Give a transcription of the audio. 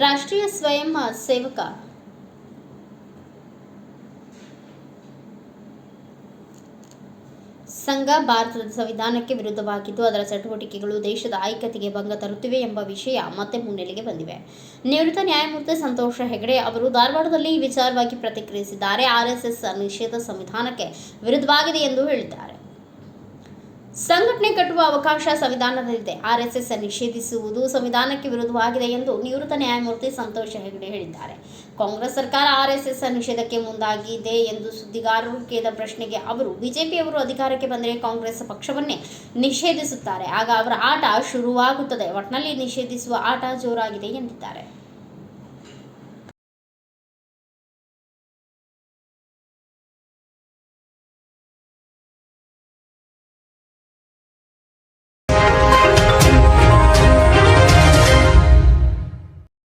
ರಾಷ್ಟ್ರೀಯ ಸ್ವಯಂ ಸೇವಕ. ಸಂಘ ಭಾರತದ ಸಂವಿಧಾನಕ್ಕೆ ವಿರುದ್ಧವಾಗಿದ್ದು, ಅದರ ಚಟುವಟಿಕೆಗಳು ದೇಶದ ಐಕ್ಯತೆಗೆ ಭಂಗ ತರುತ್ತಿವೆ ಎಂಬ ವಿಷಯ ಮತ್ತೆ ಮುನ್ನೆಲೆಗೆ ಬಂದಿವೆ. ನಿವೃತ್ತ ನ್ಯಾಯಮೂರ್ತಿ ಸಂತೋಷ ಹೆಗಡೆ ಅವರು ಧಾರವಾಡದಲ್ಲಿ ಈ ವಿಚಾರವಾಗಿ ಪ್ರತಿಕ್ರಿಯಿಸಿದ್ದಾರೆ. ಆರ್ಎಸ್ಎಸ್ ನಿಷೇಧ ಸಂವಿಧಾನಕ್ಕೆ ವಿರುದ್ಧವಾಗಿದೆ ಎಂದು ಹೇಳಿದ್ದಾರೆ. ಸಂಘಟನೆ ಕಟ್ಟುವ ಅವಕಾಶ ಸಂವಿಧಾನದಲ್ಲಿದೆ. ಆರ್ಎಸ್ಎಸ್ ನಿಷೇಧಿಸುವುದು ಸಂವಿಧಾನಕ್ಕೆ ವಿರುದ್ಧವಾಗಿದೆ ಎಂದು ನಿವೃತ್ತ ನ್ಯಾಯಮೂರ್ತಿ ಸಂತೋಷ ಹೆಗಡೆ ಹೇಳಿದ್ದಾರೆ. ಕಾಂಗ್ರೆಸ್ ಸರ್ಕಾರ ಆರ್ಎಸ್ಎಸ್ ನಿಷೇಧಕ್ಕೆ ಮುಂದಾಗಿದೆ ಎಂದು ಸುದ್ದಿಗಾರರು ಕೇಳಿದ ಪ್ರಶ್ನೆಗೆ ಅವರು ಬಿಜೆಪಿಯವರು ಅಧಿಕಾರಕ್ಕೆ ಬಂದರೆ ಕಾಂಗ್ರೆಸ್ ಪಕ್ಷವನ್ನೇ ನಿಷೇಧಿಸುತ್ತಾರೆ. ಆಗ ಅವರ ಆಟ ಶುರುವಾಗುತ್ತದೆ. ಒಟ್ನಲ್ಲಿ ನಿಷೇಧಿಸುವ ಆಟ ಜೋರಾಗಿದೆ ಎಂದಿದ್ದಾರೆ.